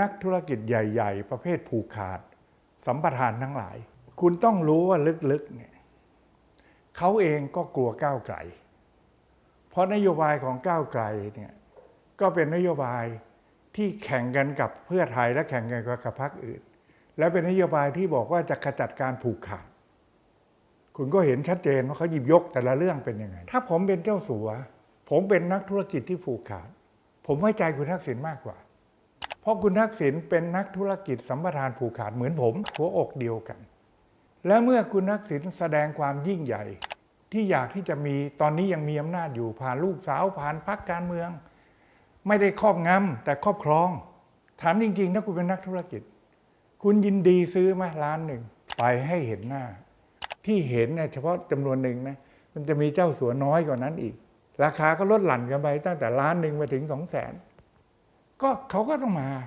นักธุรกิจใหญ่ ๆ ประเภทผูกขาด สัมปทานทั้งหลาย คุณต้องรู้ว่าลึกๆเนี่ยเขาเองก็กลัวก้าวไกล เพราะนโยบายของก้าวไกลเนี่ยก็เป็นนโยบายที่แข่งกันกับเพื่อไทยและแข่งกันกับพรรคอื่น และเป็นนโยบายที่บอกว่าจะขจัดการผูกขาด คุณก็เห็นชัดเจนว่าเขาหยิบยกแต่ละเรื่องเป็นยังไง ถ้าผมเป็นเจ้าสัว ผมเป็นนักธุรกิจที่ผูกขาด ผมไว้ใจคุณทักษิณมากกว่า เพราะคุณทักษิณเป็นนักธุรกิจสัมปทานผูกขาดเหมือนผมหัวอกเดียวกัน และเมื่อคุณทักษิณแสดงความยิ่งใหญ่ ที่อยากที่จะมีตอนนี้ยังมีอำนาจอยู่ผ่านลูกสาวผ่านพรรคการเมือง ไม่ได้ครอบงำแต่ครอบครอง ถามจริงๆ ถ้าคุณเป็นนักธุรกิจ คุณยินดีซื้อไหมล้านหนึ่งไปให้เห็นหน้า ที่เห็นเนี่ยเฉพาะจำนวนหนึ่งนะมันจะมีเจ้าสัวน้อยกว่านั้นอีก ราคาก็ลดหลั่นกันไปตั้งแต่ล้านหนึ่งไปถึงสองแสน ก็เขาก็ต้องมา